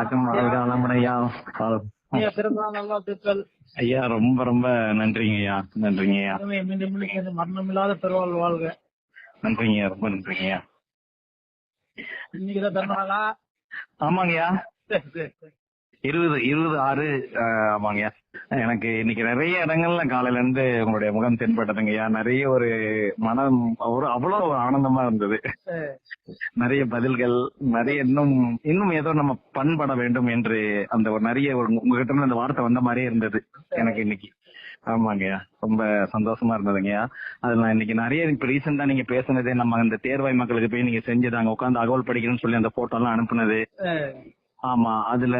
வணக்கம் வளமுடன் ஐயா ரொம்ப ரொம்ப நன்றிங்க ஐயா. நன்றிங்க ஐயா. மீண்டும் மீண்டும் மரணம் இல்லாத பெருவாள் வாழ்க. நன்றிங்க ரொம்ப நன்றிங்க ஐயா. இன்னைக்குதான் பிறந்தநாளா? ஆமாங்கய்யா இருபது இருபது ஆறு ஆமாங்கய்யா எனக்கு இன்னைக்கு நிறைய இடங்கள்ல காலையில இருந்து உங்களுடைய முகம் தென்பட்டதுங்கய்யா நிறைய ஒரு மனம் ஒரு அவ்வளவு ஆனந்தமா இருந்தது. நிறைய பதில்கள் நிறைய இன்னும் இன்னும் ஏதோ நம்ம பண்பட வேண்டும் என்று அந்த ஒரு நிறைய ஒரு உங்ககிட்ட இருந்து அந்த வார்த்தை வந்த மாதிரியே இருந்தது எனக்கு இன்னைக்கு. ஆமாங்கய்யா ரொம்ப சந்தோஷமா இருந்ததுங்கய்யா அது நான் இன்னைக்கு நிறைய இப்ப ரீசெண்டா நீங்க பேசுனதே நம்ம அந்த தேர்வாய் மக்களுக்கு போய் நீங்க செஞ்சது அங்க உட்காந்து அகவல் படிக்கணும்னு சொல்லி அந்த போட்டோ எல்லாம் அனுப்புனது. ஆமா அதுல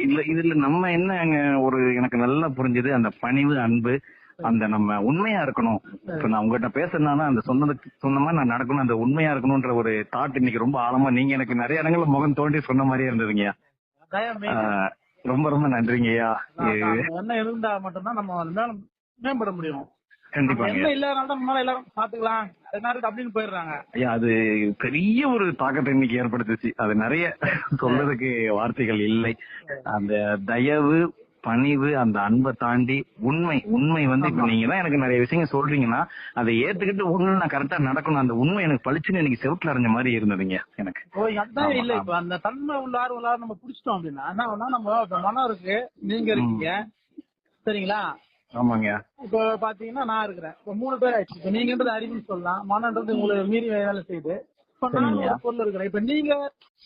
இல்ல இதுல நம்ம என்ன அங்க ஒரு எனக்கு நல்லா புரிஞ்சது அந்த பணிவு அன்பு அந்த நம்ம உண்மையா இருக்கணும். இப்ப நான் உங்ககிட்ட பேசுறதுனால அந்த சொன்னதுக்கு சொன்ன மாதிரி நான் நடக்கணும் அந்த உண்மையா இருக்கணும்ன்ற ஒரு தாட் இன்னைக்கு ரொம்ப ஆழமா நீங்க எனக்கு நிறைய இடங்கள்ல முகம் தோண்டி சொன்ன மாதிரியே இருந்ததுங்கய்யா. ரொம்ப ரொம்ப நன்றிங்கய்யா. என்ன இருந்தா மட்டும்தான் நம்ம மேம்பட முடியும். கண்டிப்பாங்க. இல்லாதனால தான் நம்மளால எல்லாரும் பாத்துக்கலாம் அப்படின்னு போயிடுறாங்க. ஐயா அது பெரிய ஒரு தாக்கத்தை இன்னைக்கு ஏற்படுத்துச்சு. அது நிறைய சொல்றதுக்கு வார்த்தைகள் இல்லை. அந்த தயவு பணிவு அந்த அன்பை தாண்டி உண்மை உண்மை வந்து இப்ப நீங்க தான் எனக்கு நிறைய விஷயங்கள் சொல்றீங்கன்னா அதை ஏத்துக்கிட்டு ஒண்ணு நான் கரெக்டா நடக்கணும். அந்த உண்மை எனக்கு பளிச்சுன்னு எனக்கு செவுத்துல அரைஞ்ச மாதிரி இருந்ததுங்க எனக்கு. அதான் இல்ல. இப்ப அந்த தன்மை உள்ள ஆர்வம் உள்ள ஆர்வம் நம்ம புடிச்சிட்டோம் அப்படின்னா என்ன நம்ம மனம் இருக்கு நீங்க இருக்கீங்க. சரிங்களா? ஆமாங்க. இப்ப பாத்தீங்கன்னா நான் இருக்கிறேன். இப்ப மூணு பேர் ஆயிடுச்சு. இப்ப நீங்கன்றது அறிவுன்னு சொல்லலாம். மனன்றது உங்களுக்கு மீறி வேலை செய்யுது இப்ப நான். ஒரு பொருள் இருக்கிறேன். இப்ப நீங்க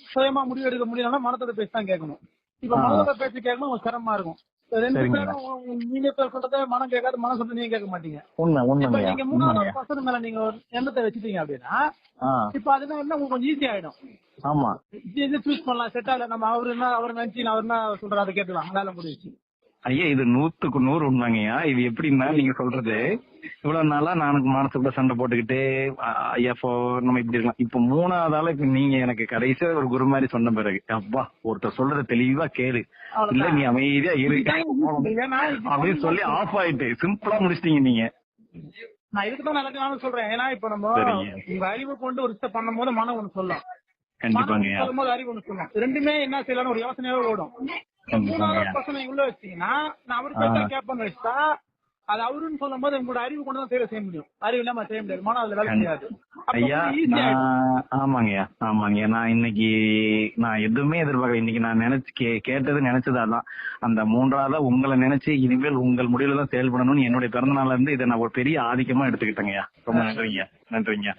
சுயமா முடிவு எடுக்க முடியலன்னா மனத்தோட பேசி தான் கேட்கணும். இப்ப ஆ. மனதோட பேசி கேட்கணும் உங்களுக்கு சிரமமா இருக்கும். ரெண்டு. பேரும் நீங்க சொல்றத மனம் கேட்காது மனம் சொல்றது நீங்க கேட்க மாட்டீங்க. உண்மை நீங்க மூணாவது பர்சன் மேல நீங்க ஒரு எண்ணத்தை வச்சுட்டீங்க அப்படின்னா இப்ப அதுனா என்ன உங்களுக்கு கொஞ்சம் ஈஸி ஆயிடும். ஆமா. சூஸ் பண்ணலாம். செட் ஆகல. நம்ம அவரு என்ன அவர் நினைச்சு அவர் என்ன சொல்றாரு அதை கேட்கலாம் வேலை முடிஞ்சிச்சு. ஐயா இது நூத்துக்கு நூறு உண்மைங்கய்யா. இது எப்படின்னா நீங்க சொல்றது? இவ்வளவு நாளா நானுக்கு மனசுக்குள்ள சண்டை போட்டுக்கிட்டு ஐயா நம்ம இப்படி இருக்கலாம். இப்ப மூணாவது ஆளா இப்ப நீங்க எனக்கு கடைசியா ஒரு குரு மாதிரி சொன்ன பிறகு அப்பா ஒருத்தர் சொல்றத தெளிவா கேளு. இல்ல நீ அமைதியா இரு. அப்படின்னு சொல்லி ஆஃப் ஆயிட்டு சிம்பிளா முடிச்சிட்டீங்க நீங்க. நான் இதுக்கு தான் நல்லது நானும் சொல்றேன். ஏன்னா இப்ப நம்ம. உங்க அறிவை கொண்டு ஒரு விஷயம் பண்ணும்போது மனம் ஒண்ணு சொல்லும் கண்டிப்பாங்கய்யா சொல்லும்போது அறிவு ஒண்ணு சொல்லும் ரெண்டுமே என்ன செய்யலாம் ஒரு யோசனையோட ஓடும். பர்சனை உள்ள வச்சீங்கன்னா நான் அவரு கேப்பன்னு வச்சா அது அவருன்னு சொல்லும் போது உங்களோட அறிவு கொண்டு தான் செய்ய செய்ய முடியும். அறிவு இல்லாம செய்ய முடியாது. மனம் அதுல வேலை செய்யாது. ஐயா ஆமாங்கய்யா ஆமாங்கய்யா நான் இன்னைக்கு நான் எதுவுமே எதிர்பார்க்கல. இன்னைக்கு நான் நினைச்சு கே கேட்டது நினைச்சது அதான். அந்த மூன்றாவதா உங்களை நினைச்சு இனிமேல் உங்கள் முடிவுல தான் செயல்படணும்னு என்னுடைய பிறந்த நாள்ல இருந்து இதை நான் ஒரு பெரிய ஆதிக்கமா எடுத்துக்கிட்டேங்கய்யா ரொம்ப நன்றிங்க நன்றிங்க.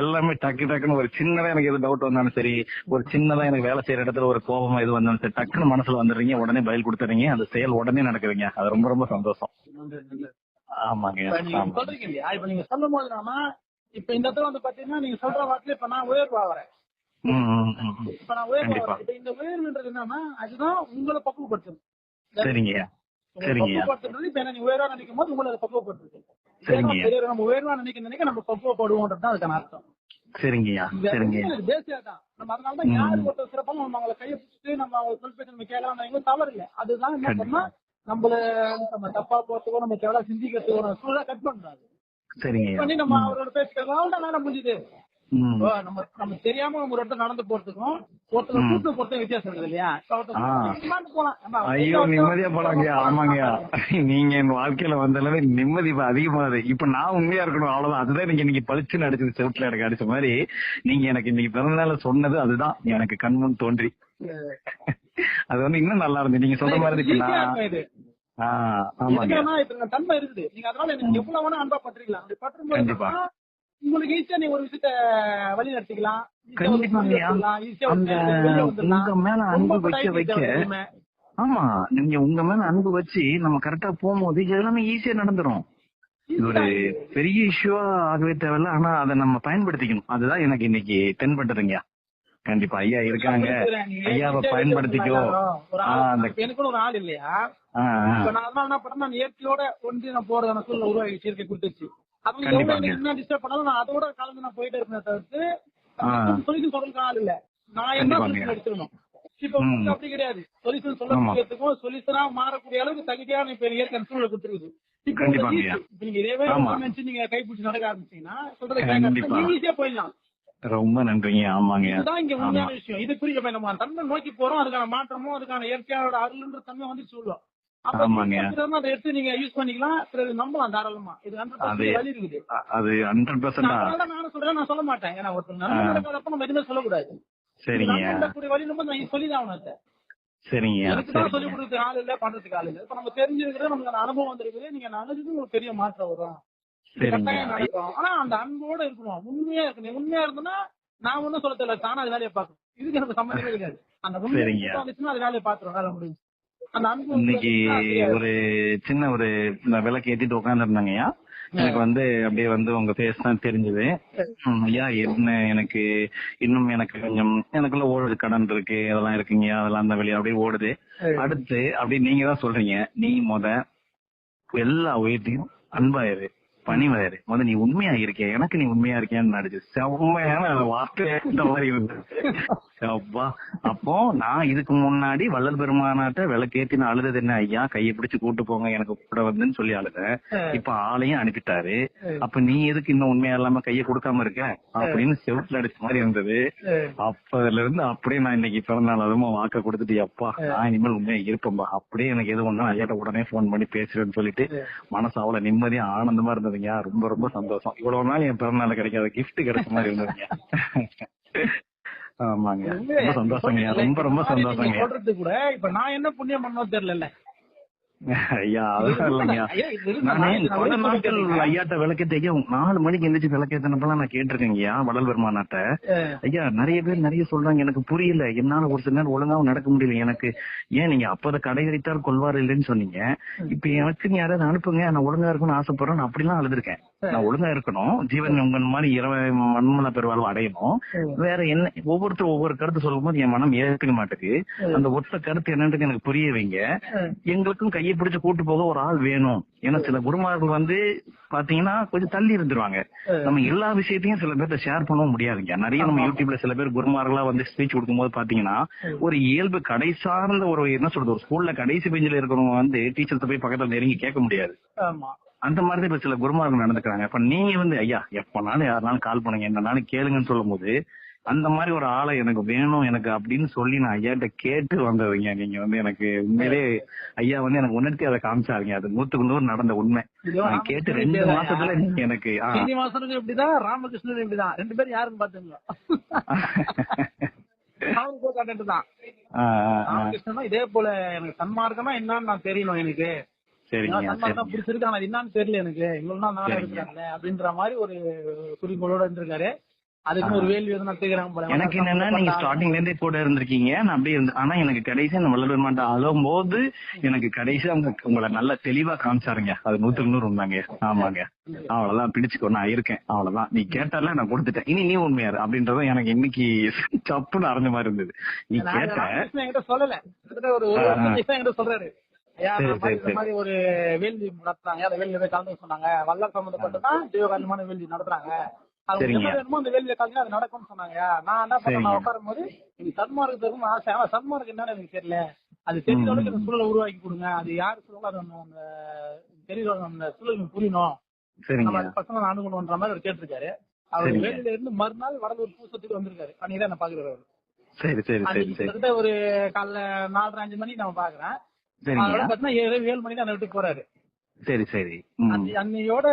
எல்லாமே டக்கு டக்குன்னு ஒரு சின்னதா எனக்கு எது டவுட் வந்தாலும் சரி ஒரு சின்னதா எனக்கு வேலை செய்யற இடத்துல ஒரு கோபமா இது வந்தாலும் சரி டக்குன்னு மனசுல வந்துடுறீங்க உடனே பதில் கொடுத்துறீங்க அந்த செயல் உடனே நடக்குதுங்க. அது ரொம்ப ரொம்ப சந்தோஷம். நீங்க ஆமா சொல்றீங்க இல்லையா? இப்ப நீங்க சொல்லும் போது நாம இப்ப இந்த இடத்துல வந்து பாத்தீங்கன்னா நீங்க சொல்ற வார்த்தையில இப்ப நான் உயர்வு ஆகிறேன். இப்ப நான் உயர்வு. ஆகிறேன் இப்ப இந்த உயர்வுன்றது என்னன்னா அதுதான் உங்களை பக்குவப்படுத்தும் சரிங்கய்யா பக்குவப்படுத்துறது இப்ப என்ன நீ உயர்வா நினைக்கும் போது உங்களை பக்குவப்படுத்துது. நம்ம உயர்வா நினைக்க நினைக்க நம்ம பக்குவப்படுவோம்ன்றது தான் அதுக்கான அர்த்தம். சரிங்கய்யா சரிங்கய்யா தேசியா தான் நம்ம அதனால தான் யாரு ஒருத்தர் சிறப்பாக நம்ம அவங்களை கையை பிடிச்சிட்டு நம்ம அவங்க நம்ம கேட்கலாம் தவறு இல்லை. அதுதான் என்ன பண்ணா நம்மள நம்ம தப்பா போறதுக்கோ நம்ம தேவை சிந்திக்கிறதுக்கோ நம்ம சூழலை கட் பண்றாரு. சரிங்கய்யா பண்ணி நம்ம அவரோட தான் வேலை முடிஞ்சுது நம்ம நம்ம தெரியாம ஒரு இடத்துல நடந்து போறதுக்கும் ஒருத்தர் கூட்டு போறதுக்கும் வித்தியாசம் இருக்குது இல்லையா? ஐயோ நிம்மதியா போலாங்கய்யா ஆமாங்கய்யா நீங்க என் வாழ்க்கையில வந்தாலே நிம்மதி இப்ப அதிகமாகுது. இப்ப நான் உண்மையா இருக்கணும் அவ்வளவுதான். அதுதான் நீங்க இன்னைக்கு பளிச்சுன்னு அடிச்சது செவுத்துல எனக்கு அடிச்ச மாதிரி. நீங்க எனக்கு இன்னைக்கு பிறந்தநாள சொன்னது அதுதான். எனக்கு கண்முன் தோன்றி. அது வந்து இன்னும் நல்லா இருந்து நீங்க சொல்ற மாதிரி இருக்கு தன்மை இருக்குது. நீங்க அதனால எனக்கு எவ்வளவு வேணா அன்பா பண்றீங்களா அப்படி. என்னன்னா, உங்களுக்கு ஈஸியா நீங்க ஒரு விஷயத்த வழி நடத்திக்கலாம். உங்க மேல அன்பு வைக்க. ஆமா. நீங்க உங்க மேல அன்பு வச்சு நம்ம கரெக்டா போகும்போது எல்லாமே ஈஸியா நடந்துரும். இது ஒரு பெரிய இஷ்யூவா ஆகவே தேவையில்ல. ஆனா அதை நம்ம பயன்படுத்திக்கணும். அதுதான் எனக்கு இன்னைக்கு தென்பட்டதுங்க. கண்டிப்பா. ஐயா இருக்காங்க. ஐயாவை பயன்படுத்திக்கோ. எனக்குன்னு ஒரு ஆள் இல்லையா? நான் அதனால என்ன பண்ணேன் நான் இயற்கையோட ஒன்றி நான் போறதான சூழ்நிலை உருவாகி இயற்கை கொடுத்துச்சு அவங்க எனக்கு என்ன டிஸ்டர்ப் பண்ணாலும் நான் அதோட கலந்து நான் போயிட்டே இருப்பேன் தவிர்த்து. சொல்லிட்டு சொல்றதுக்கு ஆள் இல்ல. நான் என்ன எடுத்துக்கணும்? இப்ப அப்படி கிடையாது. சொல்யூஷன் சொல்லக்கூடியதுக்கும் சொல்யூஷனா மாறக்கூடிய அளவுக்கு தகுதியான இப்ப இயற்கை சூழலை கொடுத்துருக்குது. இப்ப நீங்க இதேவே. நினைச்சு நீங்க கைப்பிடிச்சு நடக்க ஆரம்பிச்சீங்கன்னா சொல்றது ஈஸியா போயிடலாம். ரொம்ப நன்றிங்க. ஆமாங்க. இதுதான் இங்க உண்மையான விஷயம். இது புரிய நம்ம தன்மை நோக்கி போறோம் அதுக்கான மாற்றமும் அதுக்கான இயற்கையோட அருள்ன்ற தன்மை வந்து. நீங்க அதை எடுத்து நீங்க யூஸ் பண்ணிக்கலாம் நம்பலாம் தாராளமா. இது ஹண்ட்ரட் இருக்குது. அது ஹண்ட்ரட் பர்சன்டா அதனால நானும் சொல்றேன் நான் சொல்ல மாட்டேன். ஏன்னா ஒருத்தர் நம்ம எதுவுமே சொல்லக்கூடாது. சரிங்க. வழி நம்ம நான் சொல்லிதான் அவனத்தை சரிங்க. தான் சொல்லி சரிங்க கொடுக்க ஆள் இல்ல பண்றதுக்கு ஆள் இல்ல. இப்ப நம்ம தெரிஞ்சிருக்கிறது நமக்கு அனுபவம் வந்திருக்குது. நீங்க நல்லதுக்கு உங்களுக்கு பெரிய மாற்றம் வரும். ஆனா அந்த அன்போட இருக்கணும். உண்மையா இருக்கணும். உண்மையா இருந்ததுன்னா நான் ஒண்ணும் சொல்ல தெரியல தானே அது வேலையை பார்க்கணும். இதுக்கு எனக்கு சம்மந்தமே கிடையாது. அந்த உண்மை. வந்துச்சுன்னா அது வேலையை பார்த்துரும். வேலை முடிஞ்சு. இன்னைக்கு ஒரு சின்ன ஒரு விளக்கு ஏத்திட்டு உட்காந்துருந்தாங்கய்யா எனக்கு வந்து அப்படியே வந்து உங்க ஃபேஸ் தான் தெரிஞ்சது. ஐயா என்ன எனக்கு இன்னும் எனக்கு கொஞ்சம் எனக்குள்ள ஓடுது. கடன் இருக்கு அதெல்லாம் இருக்குங்க அதெல்லாம் அந்த வெளியே அப்படியே ஓடுது. அடுத்து அப்படியே நீங்க தான் சொல்றீங்க. நீ முத எல்லா உயிர்த்தையும் அன்பாயிரு. பணிவாயிரு முத நீ உண்மையா இருக்கிய? எனக்கு நீ உண்மையா இருக்கியான்னு நடிச்சு செம்மையான வார்த்தை இந்த மாதிரி இருந்தது அப்பா அப்போ நான் இதுக்கு முன்னாடி வள்ளல் பெருமானாட்ட விளக்கேத்தி நான் அழுதது என்ன ஐயா கையை பிடிச்சு கூட்டு போங்க எனக்கு கூட வந்துன்னு சொல்லி அழுதேன் இப்ப ஆளையும் அனுப்பிட்டாரு. அப்ப நீ எதுக்கு இன்னும் உண்மையா இல்லாம கையை கொடுக்காம இருக்க? அப்படின்னு செவுத்துல அடிச்ச மாதிரி இருந்தது. அப்பதுல இருந்து அப்படியே நான் இன்னைக்கு பிறந்த நாள் அதுமா வாக்க கொடுத்துட்டு அப்பா நான் இனிமேல் உண்மையா இருப்பேன்பா. அப்படியே எனக்கு எது ஒண்ணு ஐயாட்ட உடனே போன் பண்ணி பேசுறேன்னு சொல்லிட்டு மனசு அவ்வளவு நிம்மதியா ஆனந்தமா இருந்ததுங்க. ரொம்ப ரொம்ப சந்தோஷம். இவ்வளவு நாள் என் பிறந்த நாள் கிடைக்காத கிஃப்ட் கிடைச்ச மாதிரி இருந்ததுங்க. ஆமாங்க. ரொம்ப சந்தோஷங்க. ரொம்ப ரொம்ப சந்தோஷங்க. சொல்றது கூட இப்ப நான் என்ன புண்ணியம் பண்ணோம் தெரியல ஐயா ஐயாட்ட விளக்கேத்த ஐயா நாலு மணிக்கு எந்திரிச்சு விளக்கேத்தனப்பெல்லாம் நான் கேட்டிருக்கேங்க ஐயா பெருமானாட்ட ஐயா நிறைய பேர் நிறைய சொல்றாங்க எனக்கு புரியல. என்னால ஒரு சில நேரம் ஒழுங்காவும் நடக்க முடியல. எனக்கு ஏன் நீங்க அப்பத கடை வைத்தால் கொள்வார் இல்லைன்னு சொன்னீங்க. இப்ப எனக்கு யாராவது அனுப்புங்க நான் ஒழுங்கா இருக்கணும்னு ஆசைப்படுறேன் நான் அப்படிலாம் அழுதுருக்கேன். நான் ஒழுங்கா இருக்கணும். ஜீவன் உங்க மாதிரி இரவு மண்மல பெருவாழ்வு அடையணும். வேற என்ன ஒவ்வொருத்தரும் ஒவ்வொரு கருத்து சொல்லும்போது என் மனம் ஏத்துக்க மாட்டேங்குது அந்த ஒத்த கருத்து என்னன்றது எனக்கு புரிய வைங்க. எங்களுக்கும் கையை பிடிச்சு கூட்டு போக ஒரு ஆள் வேணும். ஏன்னா சில குருமார்கள் வந்து பாத்தீங்கன்னா கொஞ்சம் தள்ளி இருந்துருவாங்க. நம்ம எல்லா விஷயத்தையும் சில பேர்ட்ட ஷேர் பண்ணவும் முடியாதுங்க. நிறைய நம்ம யூடியூப்ல சில பேர் குருமார்களா வந்து ஸ்பீச் கொடுக்கும்போது பாத்தீங்கன்னா ஒரு இயல்பு கடை சார்ந்த ஒரு என்ன சொல்றது ஒரு ஸ்கூல்ல கடைசி பெஞ்சில் இருக்கிறவங்க வந்து டீச்சர்ஸ் போய் பக்கத்துல நெருங்கி கேட்க முடியாது. அந்த மாதிரி இப்ப சில குருமார்கள் நடந்துக்கிறாங்க. இப்ப நீங்க வந்து ஐயா எப்பனாலும் யாருனாலும் கால் பண்ணுங்க. என்னனாலும் கேளுங்கன்னு சொல்லும் போது அந்த மாதிரி ஒரு ஆளை எனக்கு வேணும் எனக்கு அப்படின்னு சொல்லி நான் ஐயாட்ட கேட்டு வந்ததுங்க நீங்க வந்து எனக்கு உண்மையிலே ஐயா வந்து எனக்கு உணர்த்தி அதை காமிச்சாருங்க அது நூத்துக்கு நூறு நடந்த உண்மை. நான் கேட்டு ரெண்டு மாசத்துல நீங்க எனக்கு. சீனிவாசனுக்கு இப்படிதான் ராமகிருஷ்ணன் இப்படிதான். ரெண்டு பேரும் யாருன்னு பாத்துங்க இதே போல எனக்கு சன்மார்க்கமா என்னன்னு நான் தெரியணும் எனக்கு. பிடிச்சிருக்கு. ஆனா என்னன்னு தெரியல எனக்கு. இவ்வளவு நாள் நாளா சரிங்க. இருக்கிறாங்களே அப்படின்ற மாதிரி ஒரு குறிக்கோளோட இருந்திருக்காரு. அதுக்கு ஒரு எனக்கு என்னன்னா நீங்க ஸ்டார்டிங்ல இருந்தே கூட இருந்திருக்கீங்க. நான் அப்படியே இருந்து ஆனா எனக்கு கடைசி அந்த வல்லவர் மாட்ட அழும் போது எனக்கு கடைசி அவங்க உங்களை நல்லா தெளிவா காமிச்சாருங்க. அது நூத்துக்கு நூறு உண்மைங்க. ஆமாங்க. அவ்வளவுதான் பிடிச்சுக்கோ நான் இருக்கேன். அவ்வளவுதான். நீ கேட்டால நான் கொடுத்துட்டேன். இனி நீ உண்மையாரு. அப்படின்றத எனக்கு இன்னைக்கு சப்புன்னு அறிஞ்ச மாதிரி இருந்தது. நீ கேட்ட சொல்லல. ஒரு சொல்றாரு. மாதிரி ஒரு வேள்வி நடத்துறாங்க. அந்த வேள்வி போய் கலந்து சொன்னாங்க. வல்லர் சம்பந்தப்பட்டதான் ஜீவகாரணமான வேள்வி நடத்துறாங்க. அது சரிங்க. என்ன வேணுமோ அந்த வேள்வியை கலந்து அது நடக்கும்னு சொன்னாங்க. நான் என்ன பண்ணேன்? நான் சரிங்க. உட்காரும் போது எனக்கு சன்மார்க்கு தரும் ஆசை. ஆனா சன்மார்க்கு என்னன்னு எனக்கு தெரியல. அது தெரிஞ்ச அளவுக்கு சூழலை உருவாக்கி கொடுங்க. அது யாரு அது நம்ம அந்த தெரியல அந்த சூழலுக்கு புரியணும். நம்ம பசங்க அணுகணும்ன்ற மாதிரி அவர் கேட்டிருக்காரு. அவர். வேலையில இருந்து மறுநாள் வடலூர் பூசத்துக்கு வந்திருக்காரு. அன்னைக்கு தான் நான் பாக்குறாரு அவர். சரி சரி ஒரு காலைல நாலரை அஞ்சு மணிக்கு நான் பாக்குறேன் அதோட பாத்தீங்கன்னா ஏழு ஏழு மணிக்கு அந்த விட்டு போறாரு. சரி சரி. அன்னையோட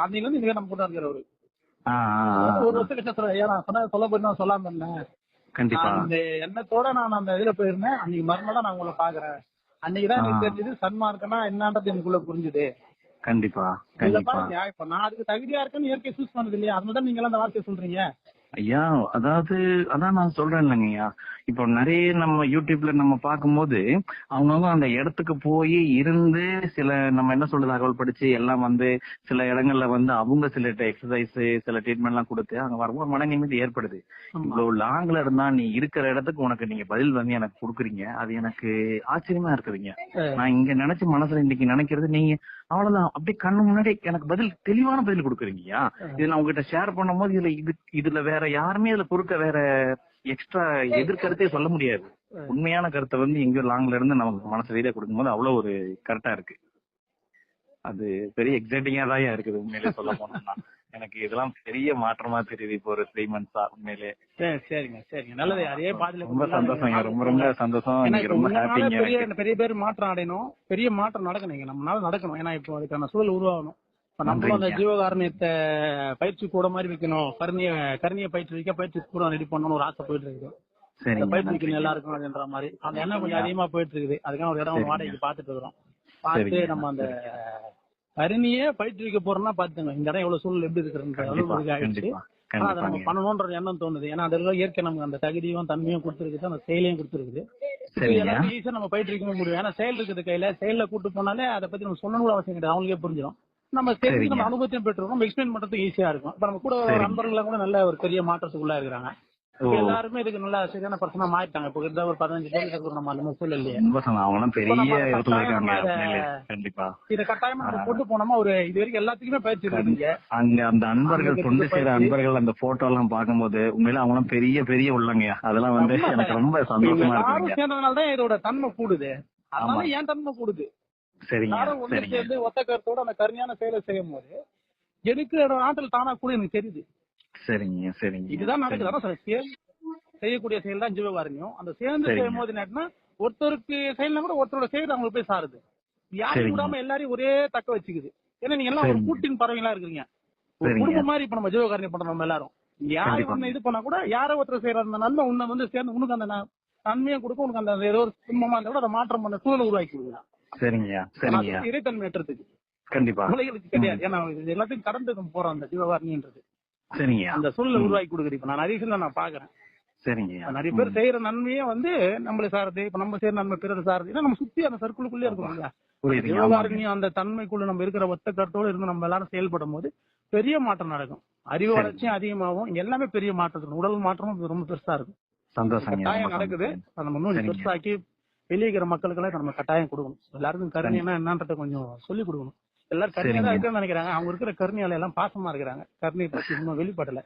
வந்து இன்னைக்கு நம்ம கூட இருக்கிற ஒரு ஆ. வருஷம் சொன்ன சொல்ல போய் நான் சொல்லாம இருந்தேன். கண்டிப்பா. இந்த எண்ணத்தோட நான் அந்த இதுல போயிருந்தேன். அன்னைக்கு மறுநாள் நான் உங்களை பாக்குறேன் அன்னைக்குதான் எனக்கு. தெரிஞ்சது சன்மார்க்கனா என்னன்றது எனக்குள்ள புரிஞ்சுது. கண்டிப்பா கண்டிப்பா. நான் அதுக்கு தகுதியா இருக்கேன்னு இயற்கை சூஸ் பண்ணது இல்லையா? அதனால நீங்க எல்லாம் அந்த வார்த்தையை சொல்றீங்க. ஐயா அதாவது அதான் நான் சொல்றேன் இல்லைங்க ஐயா. இப்போ நிறைய நம்ம யூடியூப்ல நம்ம பார்க்கும்போது அவங்கவுங்க அந்த இடத்துக்கு போய் இருந்து சில நம்ம என்ன சொல்றது தகவல் படிச்சு எல்லாம் வந்து சில இடங்கள்ல வந்து அவங்க சில எக்ஸசைஸ் சில ட்ரீட்மெண்ட் எல்லாம் கொடுத்து அங்க வரும்போது மன நிம்மதி ஏற்படுது. இவ்வளவு லாங்ல இருந்தா நீ இருக்கிற இடத்துக்கு உனக்கு நீங்க பதில் வந்து எனக்கு கொடுக்குறீங்க. அது எனக்கு ஆச்சரியமா இருக்குதுங்க. நான் இங்க நினைச்ச மனசுல இன்னைக்கு நினைக்கிறது நீங்க அவ்வளவுதான். அப்படியே கண்ணு முன்னாடி எனக்கு பதில் தெளிவான பதில் கொடுக்குறீங்கயா இது நான் உங்ககிட்ட ஷேர் பண்ணும்போது இதுல இது இதுல வேற யாருமே இதுல குறுக்க வேற எக்ஸ்ட்ரா எதிர்கருத்தே சொல்ல முடியாது. உண்மையான கருத்தை வந்து எங்கேயோ லாங்ல இருந்து நமக்கு மனசு ரீதியா கொடுக்கும்போது அவ்வளவு ஒரு கரெக்டா இருக்கு. அது பெரிய எக்ஸைட்டிங்கா தான் இருக்குது உண்மையிலே சொல்ல போனோம்னா. எனக்கு இதெல்லாம் பெரிய மாற்றமா தெரியுது இப்போ ஒரு த்ரீ மந்த்ஸா உண்மையிலே. சரி சரிங்க சரிங்க. நல்லது அதே பாதையில ரொம்ப சந்தோஷம் ரொம்ப ரொம்ப சந்தோஷம். ரொம்ப ஹாப்பிங்க பெரிய பெரிய பேர் மாற்றம் அடையணும். பெரிய மாற்றம் நடக்கணுங்க நம்மளால நடக்கணும். ஏன்னா இப்போ அதுக்கான சூழல் உருவாகணும். இப்ப நம்மளும் அந்த. ஜீவகாரணியத்தை பயிற்சி கூட மாதிரி வைக்கணும். கருணிய கருணிய பயிற்சி வைக்க பயிற்சி கூட ரெடி பண்ணணும்னு ஒரு ஆசை போயிட்டு இருக்கு பயிற்சி. வைக்கணும் எல்லாருக்கும் அப்படின்ற மாதிரி. அந்த எண்ணம் கொஞ்சம் அதிகமா போயிட்டு இருக்குது. அதுக்கான ஒரு இடம். வாடகைக்கு பாத்துட்டு இருக்கிறோம். பார்த்து. நம்ம அந்த கருணியே பயிற்சி வைக்க போறோம்னா பாத்துங்க இந்த இடம் எவ்வளவு சூழல் எப்படி இருக்குன்ற அளவுக்கு ஆயிடுச்சு. கண்டிப்பா ஆனா அதை நம்ம பண்ணணும்ன்ற எண்ணம் தோணுது. ஏன்னா அதுல இயற்கை நமக்கு அந்த தகுதியும் தன்மையும் கொடுத்துருக்குது. அந்த செயலையும் கொடுத்துருக்குது. எல்லாத்தையும் ஈஸியா நம்ம பயிற்றுவிக்க முடியும். ஏன்னா செயல் இருக்குது கையில. செயல்ல கூட்டு போனாலே அதை பத்தி நம்ம சொல்லணும் அவசியம் கிடையாது. அவங்களுக்கே புரிஞ்சிடும். நம்ம தெரிஞ்சு. நம்ம அனுபவத்தையும் பெற்றுருக்கோம் நம்ம எக்ஸ்பிளைன் பண்றதுக்கு ஈஸியா இருக்கும். இப்ப நம்ம கூட வர சரிங்க. நண்பர்கள் கூட நல்ல ஒரு பெரிய மாற்றத்துக்குள்ள இருக்கிறாங்க. எல்லாருமே இதுக்கு நல்ல சரியான பர்சனா மாறிட்டாங்க. இப்ப இருந்த ஒரு பதினஞ்சு பேர் இருக்கிற நம்ம அந்த மாதிரி இல்லையே. அவங்களாம் பெரிய இடத்துல இருக்காங்க. கண்டிப்பா. இதை கட்டாயமா நம்ம கொண்டு போனோமா? ஒரு இது வரைக்கும் எல்லாத்துக்குமே பயிற்சி இருக்கீங்க அங்க அந்த அன்பர்கள் தொண்டு இருந்து செய்யற. அன்பர்கள் அந்த போட்டோ எல்லாம் பார்க்கும்போது உண்மையில அவங்களாம் பெரிய பெரிய உள்ளங்கய்யா அதெல்லாம் வந்து. எனக்கு ரொம்ப சந்தோஷமா இருக்குங்க சேர்ந்ததுனால தான் இதோட தன்மை கூடுது. அதனால. ஏன் தன்மை கூடுது? சரிங்க சேர்ந்து ஒத்த கருத்தோட அந்த கருணையான செயலை செய்யும் போது எனக்கு ஆற்றல் தானா கூட எனக்கு தெரியுது. சரிங்க சரிங்க. இதுதான் நடக்குது அதான் சார் செய்யக்கூடிய செயல் தான் ஜீவகாரண்யம் அந்த சேர்ந்து. செய்யும் போது என்னன்னா ஒருத்தருக்கு செயல்னா கூட ஒருத்தரோட செயல் அவங்களுக்கு போய் சாருது. யாரும். விடாம எல்லாரையும் ஒரே தக்க வச்சுக்குது. ஏன்னா நீங்க எல்லாம் ஒரு. கூட்டின் பறவைங்களா இருக்கிறீங்க. ஒரு. குடும்பம் மாதிரி இப்ப நம்ம ஜீவகாரண்யம் பண்றோம் நம்ம எல்லாரும். யாரு. ஒண்ணு இது பண்ணா கூட யாரோ ஒருத்தர் செய்யற அந்த நன்மை உன்னை வந்து சேர்ந்து உனக்கு அந்த நன்மையை கொடுக்கும் உனக்கு அந்த ஏதோ ஒரு குடும்பமா இருந்தா கூட அதை மாற்றம் பண்ண சூழல் உருவாக்கி கொடுக்கலாம் சரிங்கய்யா சரிங்கய்யா. இறைத்தன்மை ஏற்றத்துக்கு கண்டிப்பா உலகளுக்கு கிடையாது ஏன்னா எல்லாத்தையும் கடந்து போறோம் அந்த ஜீவகாரணின்றது சரிங்கய்யா. அந்த சூழலை ம். உருவாக்கி கொடுக்குது இப்ப நான் நிறைய விஷயம் நான் பாக்குறேன் இப்ப நிறைய பேர் செய்யற நன்மையே வந்து நம்மள சாருது இப்ப நம்ம செய்யற நன்மை பிறர் சாருது ஏன்னா நம்ம சுத்தி அந்த சர்க்குளுக்குள்ளே ஆமாங்க. ஜீவகாரணியம் அந்த தன்மைக்குள்ள நம்ம இருக்கிற ஒத்த கருத்தோடு இருந்து நம்ம எல்லாரும் செயல்படும் போது பெரிய மாற்றம் நடக்கும். அறிவு. வளர்ச்சியும் அதிகமாகும். எல்லாமே பெரிய மாற்றம் உடல் மாற்றமும் ரொம்ப பெருசா இருக்கும். கட்டாயம் நடக்குது. நம்ம இன்னும் சரிங்க. பெருசாக்கி வெளியே இருக்கிற மக்களுக்கெல்லாம் நம்ம கட்டாயம் கொடுக்கணும். எல்லாருக்கும் கருணைனா என்னன்றத கொஞ்சம் சொல்லி கொடுக்கணும். எல்லாரும் கருணையா தான். இருக்குன்னு நினைக்கிறாங்க. அவங்க இருக்கிற கருணையால எல்லாம் பாசமா இருக்கிறாங்க. கருணை பத்தி இன்னும் வெளிப்படல.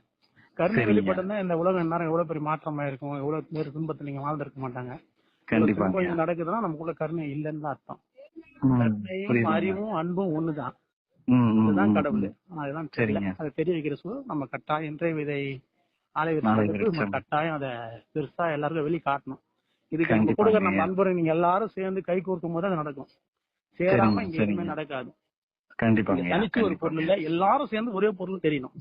கருணை சரிங்க. வெளிப்பட்டா இந்த உலகம் நேரம் எவ்வளவு பெரிய மாற்றமா இருக்கும்? எவ்வளவு பேர் துன்பத்தை நீங்க வாழ்ந்திருக்க மாட்டாங்க. கொஞ்சம் நடக்குதுன்னா நமக்குள்ள கருணை இல்லைன்னு தான் அர்த்தம். கருணையும். அறிவும் அன்பும் ஒண்ணுதான். ம், கடவுள். அதுதான் சரிங்க. அதை தெரிய வைக்கிற சூழல் நம்ம கட்டாயம் இன்றைய விதை விருட்சம். கட்டாயம் அதை பெருசா எல்லாருக்கும் வெளி காட்டணும் இதுக்கு. கொடுக்குற நம்ம அன்பர்கள் நீங்க எல்லாரும் சேர்ந்து கை கோர்க்கும் போது அது நடக்கும். சேராம எதுவுமே. நடக்காது. கண்டிப்பாங்க. இங்க தனிச்சு ஒரு பொருள் இல்ல எல்லாரும் சேர்ந்து ஒரே பொருள் தெரியணும்.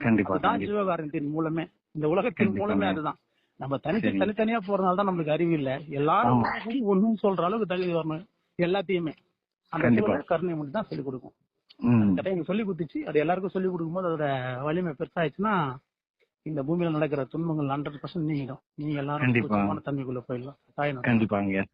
கண்டிப்பா கண்டிப்பா. ஜீவகாரணத்தின் மூலமே. இந்த உலகத்தின். மூலமே அதுதான். நம்ம தனிச்சு. தனித்தனியா போறதுனால தான் நம்மளுக்கு அறிவு இல்ல. எல்லாரும் ஒண்ணும் சொல்ற அளவுக்கு தகுதி வரணும். எல்லாத்தையுமே. அந்த கண்டிப்பா. கருணை மட்டும் தான் சொல்லிக் கொடுக்கும். எங்க சொல்லி கொடுத்துச்சு. அது எல்லாருக்கும் சொல்லி கொடுக்கும்போது அதோட வலிமை பெருசாயிடுச்சுன்னா இந்த பூமியில நடக்கிற துன்பங்கள் ஹண்ட்ரட் பர்சன்ட் நீங்கிடும். நீங்க எல்லாரும் கண்டிப்பா. தன்மைக்குள்ள போயிடலாம். கண்டிப்பாங்க.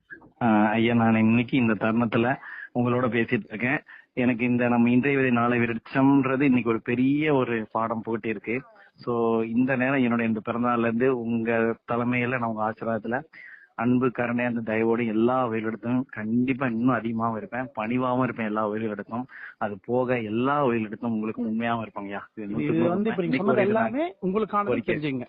ஐயா நான் இன்னைக்கு இந்த தருணத்துல உங்களோட பேசிட்டு இருக்கேன். எனக்கு இந்த நம்ம இன்றைய விதை நாளை விருட்சம்ன்றது இன்னைக்கு ஒரு பெரிய ஒரு பாடம் போட்டு இருக்கு. சோ இந்த நேரம் என்னோட இந்த பிறந்தநாள்ல இருந்து உங்க தலைமையில நான் உங்க ஆசீர்வாதத்துல அன்பு கருணை அந்த தயவோடு எல்லா உயிரிழத்தும் கண்டிப்பா இன்னும் அதிகமாவும் இருப்பேன். பணிவாவும் இருப்பேன் எல்லா உயிரிழத்தும் அது போக எல்லா உயிரிழத்தும் உங்களுக்கு உண்மையாவும் இதுதான். எல்லாமே. தெரிஞ்சுங்க.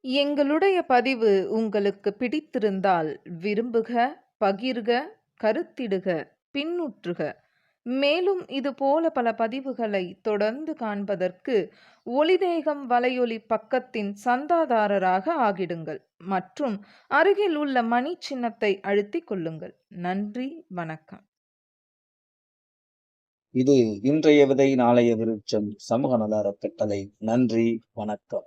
எங்களுடைய பதிவு உங்களுக்கு பிடித்திருந்தால் விரும்புக பகிர்க கருத்திடுக. பின்னுற்றுக. மேலும் இதுபோல பல பதிவுகளை தொடர்ந்து காண்பதற்கு ஒளிதேகம் வலையொலி பக்கத்தின் சந்தாதாரராக ஆகிடுங்கள். மற்றும் அருகில் உள்ள மணி சின்னத்தை அழுத்திக் கொள்ளுங்கள். நன்றி வணக்கம். இது இன்றைய விதை நாளைய விருட்சம் சமூக நல கட்டளை. நன்றி வணக்கம்.